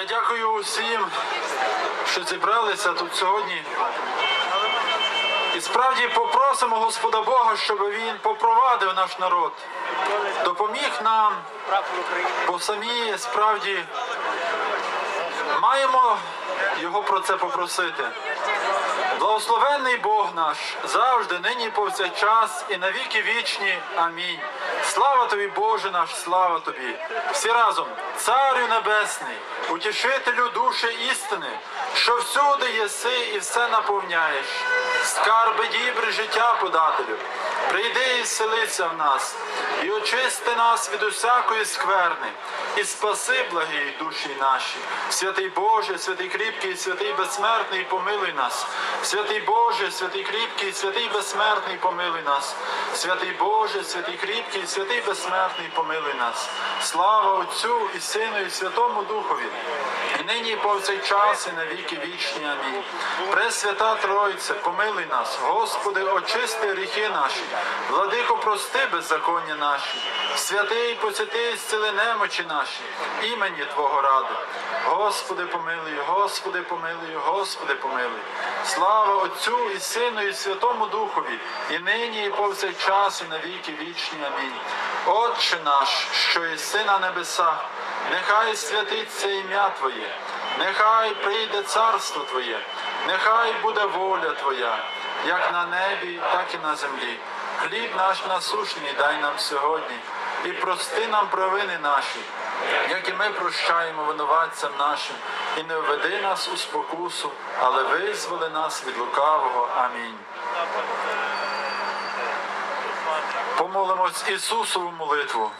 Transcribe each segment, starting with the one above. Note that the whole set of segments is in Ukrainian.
Я дякую усім, що зібралися тут сьогодні. І справді попросимо Господа Бога, щоб Він попровадив наш народ, допоміг нам, бо самі справді маємо його про це попросити. Благословенний Бог наш завжди, нині повсякчас і навіки вічні. Амінь. Слава тобі, Боже наш, слава тобі. Всі разом, Царю Небесний, утішителю душі істини, що всюди єси і все наповняєш. Скарби дібри життя подателю. Прийди і вселися в нас, і очисти нас від усякої скверни, і спаси благі душі наші. Святий Боже, святий кріпкий, святий безсмертний, помилуй нас. Святий Боже, святий кріпкий, святий безсмертний, помилуй нас. Святий Боже, святий кріпкий, святий безсмертний, помилуй нас. Слава Отцю і Сину, і Святому Духові. І нині і повсякчас, і на віки вічні. Амінь. Пресвята Тройце, помилуй нас, Господи, очисти гріхи наші, владико, прости беззаконня наші, святий посвяти, зціли немочі наші, імені Твого ради. Господи, помилуй, Господи, помилуй, Господи, помилуй. Слава Отцю і Сину, і Святому Духові, і нині, і повсякчас, і на віки вічні. Амінь. Отче наш, що єси на небесах, нехай святиться ім'я Твоє, нехай прийде царство Твоє, нехай буде воля Твоя, як на небі, так і на землі. Хліб наш насушний дай нам сьогодні, і прости нам провини наші, як і ми прощаємо винуватцям нашим, і не введи нас у спокусу, але визволи нас від лукавого. Амінь. Помолимось Ісусову молитву.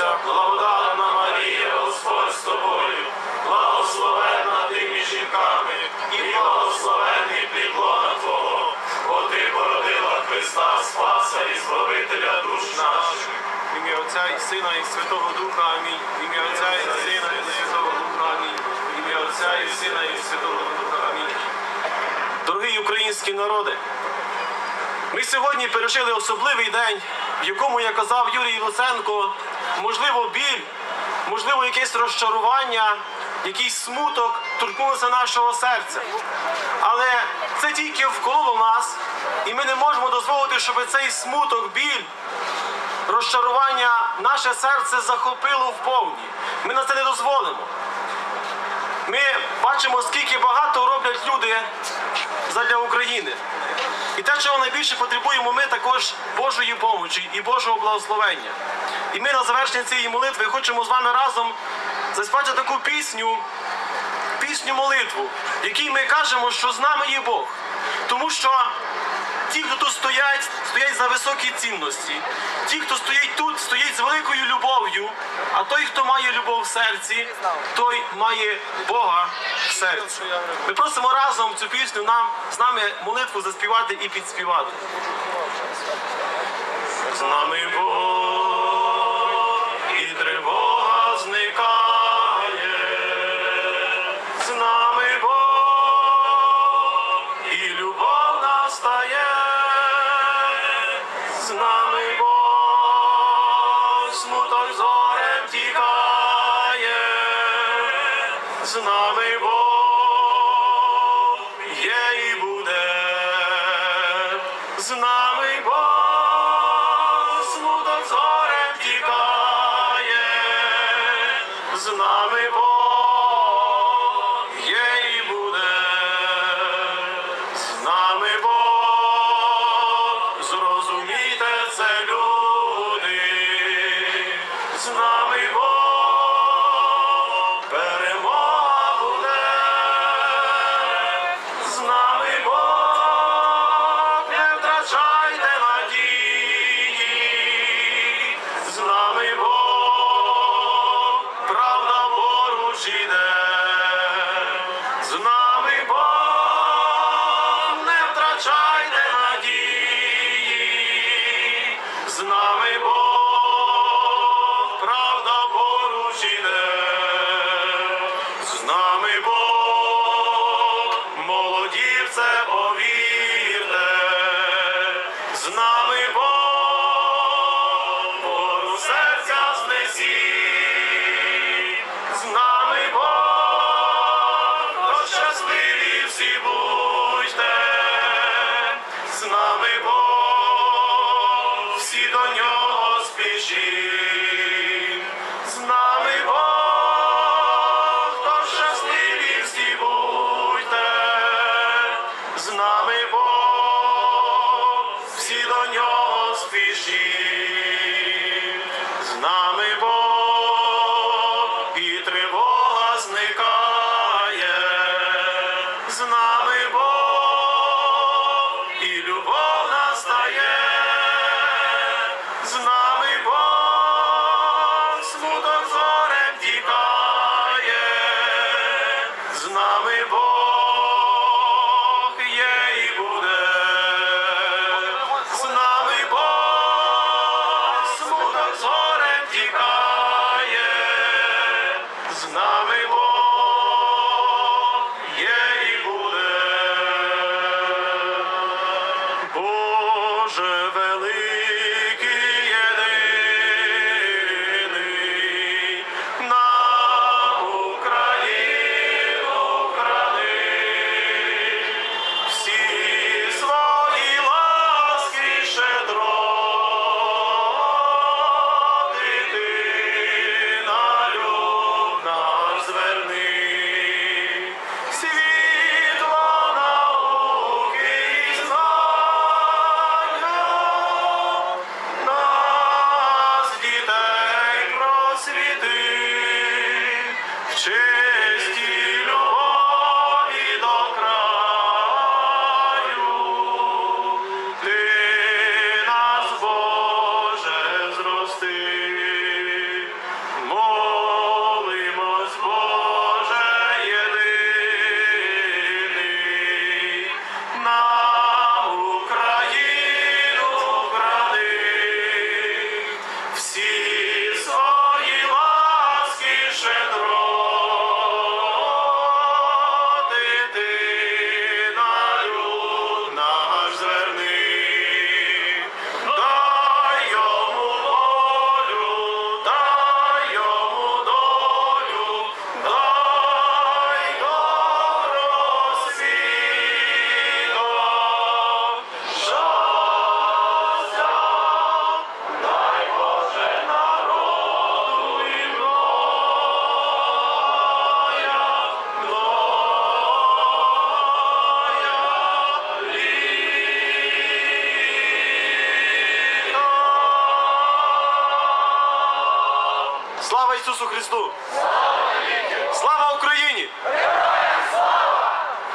радуйся, Марія, Господь з тобою, благословенна ти і благословений плідлона Твого, бо ти породила Христа, Спаса і Збавителя душ наших. Ім'я Отця і Сина, і Святого Духа, Амінь. Ім'я Отця і Сина, і Святого Духа, Амінь. Ім'я Отця і Сина, і Святого Духа, Амінь. Дорогі українські народи, ми сьогодні пережили особливий день, в якому я казав Юрій Луценко, можливо, біль, можливо, якесь розчарування, якийсь смуток торкнулося нашого серця. Але це тільки вкололо нас, і ми не можемо дозволити, щоб цей смуток, біль, розчарування наше серце захопило вповні. Ми на це не дозволимо. Ми бачимо, скільки багато роблять люди задля України. І те, чого найбільше потребуємо, ми також Божої помочі і Божого благословення. І ми на завершення цієї молитви хочемо з вами разом заспати таку пісню, пісню молитву, в якій ми кажемо, що з нами є Бог. Тому що ті, хто тут стоять, стоять за високі цінності. Ті, хто стоять тут, стоять з великою любов'ю. А той, хто має любов в серці, той має Бога в серці. Ми просимо разом цю пісню нам з нами молитву заспівати і підспівати. З нами Бог нами Бог. Є і see.